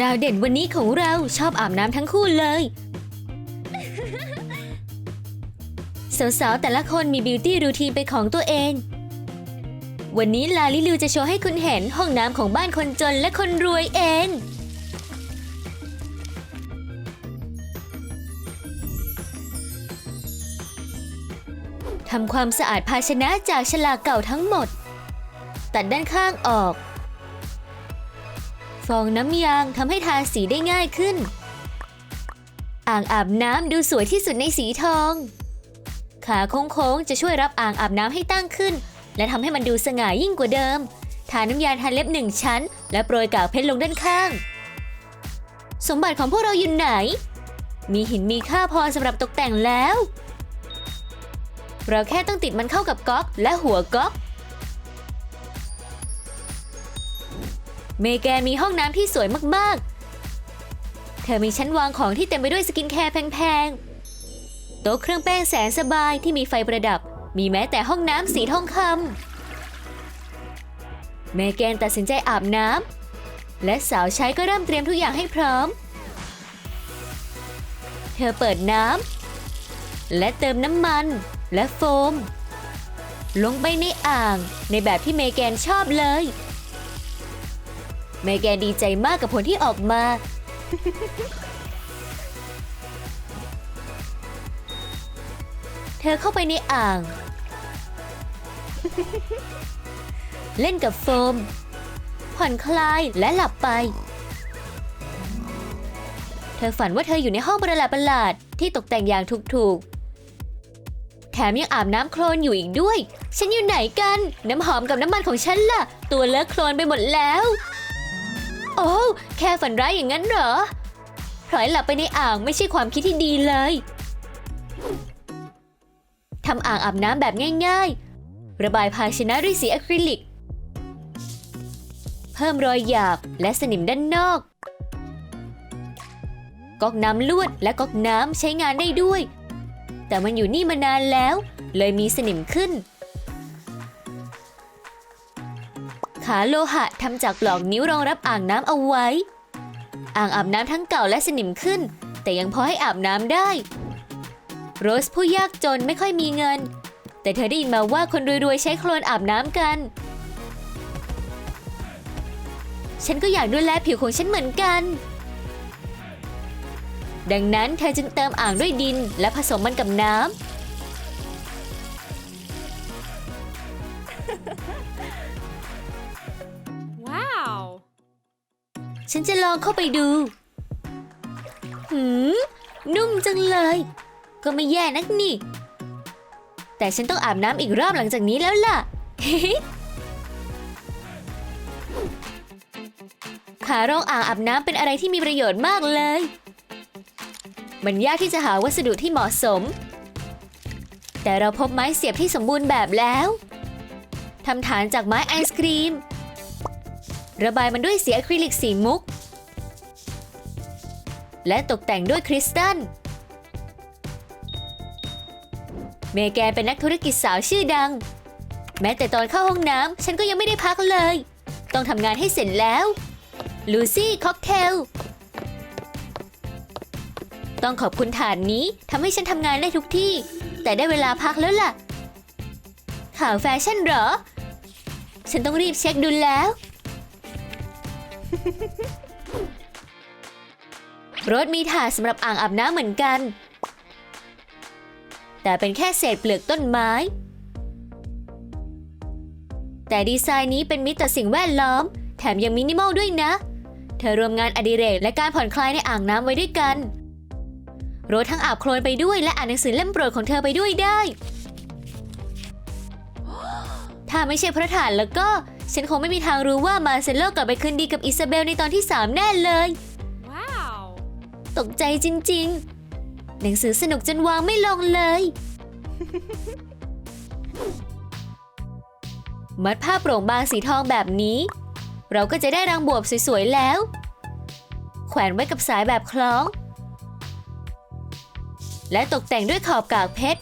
ดาวเด่นวันนี้ของเราชอบอาบน้ำทั้งคู่เลย สาวๆ แต่ละคนมีบิวตี้รูทีนเป็นของตัวเอง วันนี้ลาลิลูจะโชว์ให้คุณเห็นห้องน้ำของบ้านคนจนและคนรวยเองทำความสะอาดภาชนะจากฉลากเก่าทั้งหมด ตัดด้านข้างออก ฟองน้ำยางทำให้ทาสีได้ง่ายขึ้น อ่างอาบน้ำดูสวยที่สุดในสีทอง ขาโค้งๆจะช่วยรับอ่างอาบน้ำให้ตั้งขึ้น และทำให้มันดูสง่ายิ่งกว่าเดิม ทาน้ำยาทาเล็บหนึ่งชั้น และโปรยกากเพชรลงด้านข้าง สมบัติของพวกเราอยู่ไหน มีหินมีค่าพอสำหรับตกแต่งแล้ว เราแค่ต้องติดมันเข้ากับก๊อกและหัวก๊อก เมแกนมีห้องน้ำที่สวยมากๆ เธอมีชั้นวางของที่เต็มไปด้วยสกินแคร์แพงๆ โต๊ะเครื่องแป้งแสนสบายที่มีไฟประดับ มีแม้แต่ห้องน้ำสีทองคำเมแกนตัดสินใจอาบน้ำและสาวใช้ก็เริ่มเตรียมทุกอย่างให้พร้อม เธอเปิดน้ำและเติมน้ำมันและโฟม ลงไปในอ่างในแบบที่เมแกนชอบเลย เมแกนดีใจมากกับผลที่ออกมา เธอเข้าไปในอ่าง เล่นกับโฟม ผ่อนคลายและหลับไป เธอฝันว่าเธออยู่ในห้องประหลาดประหลาดที่ตกแต่งอย่างถูกๆ แถมยังอาบน้ำโคลนอยู่อีกด้วย ฉันอยู่ไหนกัน น้ำหอมกับน้ำมันของฉันล่ะ ตัวเลอะโคลนไปหมดแล้ว อ้ แค่ฝันร้ายอย่างนั้นเหรอพลอยหลับไปในอ่างไม่ใช่ความคิดที่ดีเลยทำอ่างอาบน้ำแบบง่าย ๆ ระบายภาชนะด้วยสีอะคริลิก เพิ่มรอยหยาบและสนิมด้านนอก ก๊อกน้ำลวดและก๊อกน้ำใช้งานได้ด้วย แต่มันอยู่นี่มานานแล้ว เลยมีสนิมขึ้นาโลหะทำจากปลอกนิ้วรองรับอ่างน้ำเอาไว้ อ่างอาบน้ำทั้งเก่าและสนิมขึ้น แต่ยังพอให้อาบน้ำได้ โรสผู้ยากจนไม่ค่อยมีเงิน แต่เธอได้ยินมาว่าคนรวยๆใช้โคลนอาบน้ำกัน ฉันก็อยากดูแลผิวของฉันเหมือนกัน ดังนั้นเธอจึงเติมอ่างด้วยดินและผสมมันกับน้ำ ฉันจะลองเข้าไปดู หืม นุ่มจังเลย ก็ไม่แย่นักนี่ แต่ฉันต้องอาบน้ำอีกรอบหลังจากนี้แล้วล่ะ ขารองอ่างอาบน้ำเป็นอะไรที่มีประโยชน์มากเลย มันยากที่จะหาวัสดุที่เหมาะสม แต่เราพบไม้เสียบที่สมบูรณ์แบบแล้วทำฐานจากไม้ไอศครีม ระบายมันด้วยสีอะคริลิกสีมุก และตกแต่งด้วยคริสตัล เมแกนเป็นนักธุรกิจสาวชื่อดัง แม้แต่ตอนเข้าห้องน้ำฉันก็ยังไม่ได้พักเลย ต้องทำงานให้เสร็จแล้ว ลูซี่ค็อกเทล ต้องขอบคุณฐานนี้ทำให้ฉันทำงานได้ทุกที่ แต่ได้เวลาพักแล้วล่ะ ข่าวแฟชั่นเหรอ ฉันต้องรีบเช็คดูแล้ว รถมีถาดสำหรับอ่างอาบน้ำเหมือนกัน แต่เป็นแค่เศษเปลือกต้นไม้ แต่ดีไซน์นี้เป็นมิตรต่อสิ่งแวดล้อม แถมยังมินิมอลด้วยนะ เธอรวมงานอดิเรกและการผ่อนคลายในอ่างน้ำไว้ด้วยกันรถทั้งอาบโคลนไปด้วยและอ่านหนังสือเล่มโปรดของเธอไปด้วยได้ ถ้าไม่ใช่พระฐานแล้วก็ ฉันคงไม่มีทางรู้ว่ามาเซโลกลับไปคืนดีกับอิซาเบลในตอนที่ 3 แน่เลย Wow. ตกใจจริงๆ หนังสือสนุกจนวางไม่ลงเลย มัดผ้าโปร่งบางสีทองแบบนี้ เราก็จะได้รางบวบสวยๆแล้ว แขวนไว้กับสายแบบคล้อง และตกแต่งด้วยขอบกากเพชร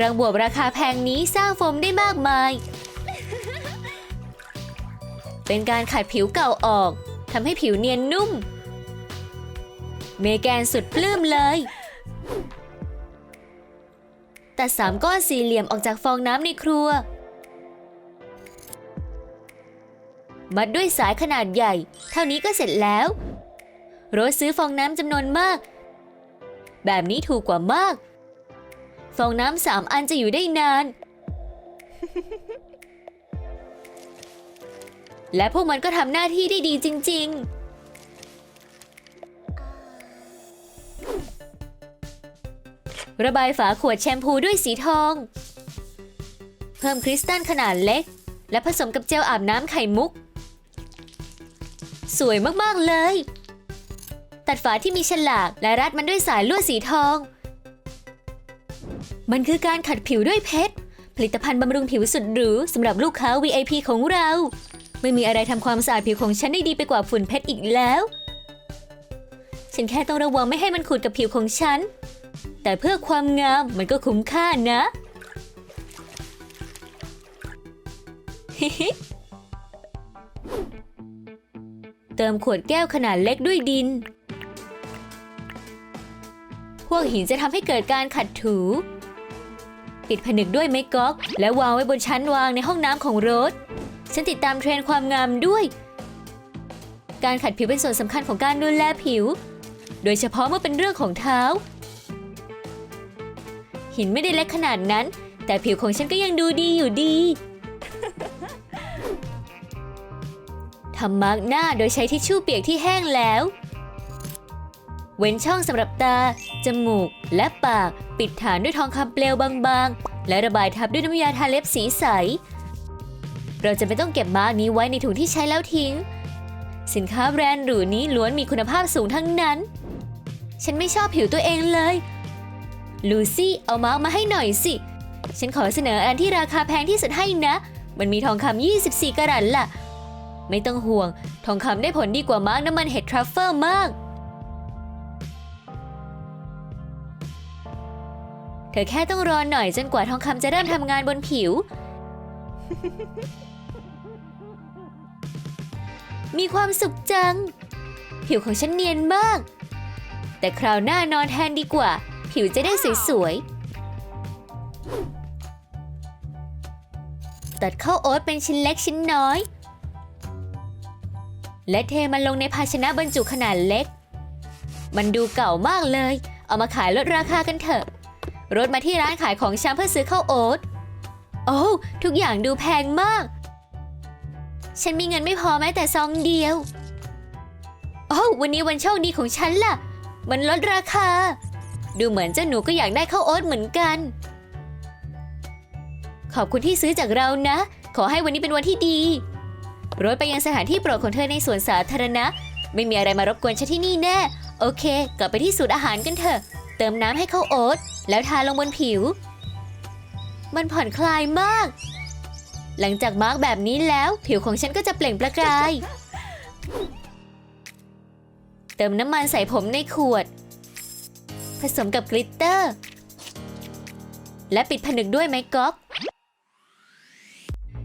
รางบวบราคาแพงนี้สร้างโฟมได้มากมาย เป็นการขัดผิวเก่าออกทำให้ผิวเนียนนุ่ม เมแกนสุดปลื้มเลย ตัดสามก้อนสี่เหลี่ยมออกจากฟองน้ำในครัว มัดด้วยสายขนาดใหญ่ เท่านี้ก็เสร็จแล้ว โรสซื้อฟองน้ำจำนวนมาก แบบนี้ถูกกว่ามาก ฟองน้ำสามอันจะอยู่ได้นาน และพวกมันก็ทำหน้าที่ได้ดีจริง ๆระบายฝาขวดแชมพูด้วยสีทอง เพิ่มคริสตัลขนาดเล็ก และผสมกับเจลอาบน้ำไข่มุก สวยมาก ๆ เลย ตัดฝาที่มีฉลากและรัดมันด้วยสายลวดสีทอง มันคือการขัดผิวด้วยเพชร ผลิตภัณฑ์บำรุงผิวสุดหรูสำหรับลูกค้า VIP ของเรา ไม่มีอะไรทำความสะอาดผิวของฉันได้ดีไปกว่าฝุ่นเพชรอีกแล้ว ฉันแค่ต้องระวังไม่ให้มันขูดกับผิวของฉัน แต่เพื่อความงามมันก็คุ้มค่านะเติมขวดแก้วขนาดเล็กด้วยดิน พวกหินจะทำให้เกิดการขัดถู ปิดผนึกด้วยไม้ก๊อก และวางไว้บนชั้นวางในห้องน้ำของรส ฉันติดตามเทรนด์ความงามด้วย การขัดผิวเป็นส่วนสำคัญของการดูแลผิว โดยเฉพาะเมื่อเป็นเรื่องของเท้า หินไม่ได้เล็กขนาดนั้น แต่ผิวของฉันก็ยังดูดีอยู่ดีทำมาร์กหน้าโดยใช้ทิชชู่เปียกที่แห้งแล้ว เว้นช่องสำหรับตา จมูก และปาก ปิดฐานด้วยทองคำเปลวบางๆ และระบายทับด้วยน้ำยาทาเล็บสีใส เราจะไม่ต้องเก็บมาร์กนี้ไว้ในถุงที่ใช้แล้วทิ้ง สินค้าแบรนด์หรูนี้ล้วนมีคุณภาพสูงทั้งนั้น ฉันไม่ชอบผิวตัวเองเลย ลูซี่เอามาร์กมาให้หน่อยสิ ฉันขอเสนออันที่ราคาแพงที่สุดให้นะ มันมีทองคำ24กะรัตล่ะ ไม่ต้องห่วง ทองคำได้ผลดีกว่ามาร์กน้ำมันเห็ดทรัฟเฟิลมากเธอแค่ต้องรอหน่อยจนกว่าทองคำจะเริ่มทำงานบนผิว มีความสุขจัง ผิวของฉันเนียนมาก แต่คราวหน้านอนแทนดีกว่า ผิวจะได้สวยๆ ตัดข้าวโอ๊ตเป็นชิ้นเล็กชิ้นน้อย และเทมันลงในภาชนะบรรจุขนาดเล็ก มันดูเก่ามากเลย เอามาขายลดราคากันเถอะ รถมาที่ร้านขายของชำเพื่อซื้อข้าวโอ๊ต โอ้ ทุกอย่างดูแพงมาก ฉันมีเงินไม่พอแม้แต่ซองเดียว โอ้ววันนี้วันโชคดีของฉันล่ะ มันลดราคา ดูเหมือนเจ้าหนูก็อยากได้ข้าวโอ๊ตเหมือนกัน ขอบคุณที่ซื้อจากเรานะ ขอให้วันนี้เป็นวันที่ดีรถไปยังสถานที่โปรดของเธอในสวนสาธารณะ ไม่มีอะไรมารบกวนฉันที่นี่แน่ โอเค กลับไปที่สูตรอาหารกันเถอะ เติมน้ำให้ข้าวโอ๊ตแล้วทาลงบนผิว มันผ่อนคลายมาก หลังจากมาร์กแบบนี้แล้ว ผิวของฉันก็จะเปล่งประกาย เติมน้ำมันใส่ผมในขวด ผสมกับกลิตเตอร์ และปิดผนึกด้วยไม้ก๊อก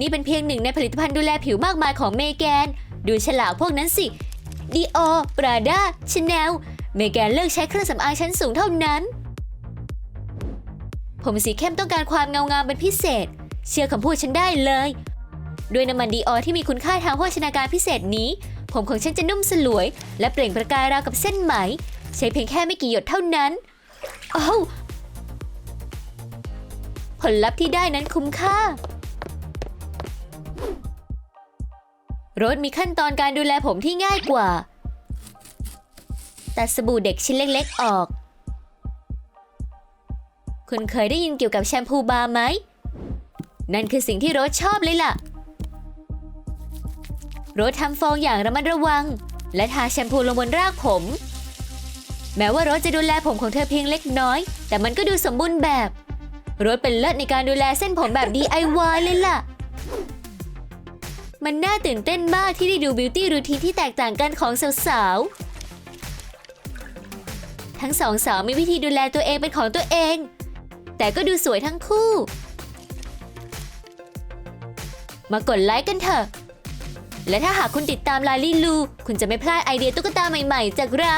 นี่เป็นเพียงหนึ่งในผลิตภัณฑ์ดูแลผิวมากมายของเมแกน ดูฉลากพวกนั้นสิดีออปราดาชาแนลเมแกนเลือกใช้เครื่องสำอางชั้นสูงเท่านั้น ผมสีเข้มต้องการความเงางามเป็นพิเศษ เชื่อคำพูดฉันได้เลย ด้วยน้ำมันดีออที่มีคุณค่าทางโภชนาการพิเศษนี้ ผมของฉันจะนุ่มสลวย และเปล่งประกายราวกับเส้นไหม ใช้เพียงแค่ไม่กี่หยดเท่านั้นโอ้ผลลัพธ์ที่ได้นั้นคุ้มค่ารถมีขั้นตอนการดูแลผมที่ง่ายกว่า ตัดสบู่เด็กชิ้นเล็กๆออก คุณเคยได้ยินเกี่ยวกับแชมพูบาร์ไหม นั่นคือสิ่งที่โรสชอบเลยล่ะ โรสทำฟองอย่างระมัดระวัง และทาแชมพูลงบนรากผม แม้ว่าโรสจะดูแลผมของเธอเพียงเล็กน้อย แต่มันก็ดูสมบูรณ์แบบ โรสเป็นเลิศในการดูแลเส้นผมแบบ DIY เลยล่ะ มันน่าตื่นเต้นมากที่ได้ดูบิวตี้รูทีนที่แตกต่างกันของสาวๆ ทั้งสองสาวมีวิธีดูแลตัวเองเป็นของตัวเอง แต่ก็ดูสวยทั้งคู่ มากดไลค์กันเถอะ และถ้าหากคุณติดตามลาลี่ลู คุณจะไม่พลาดไอเดียตุ๊กตาใหม่ๆ จากเรา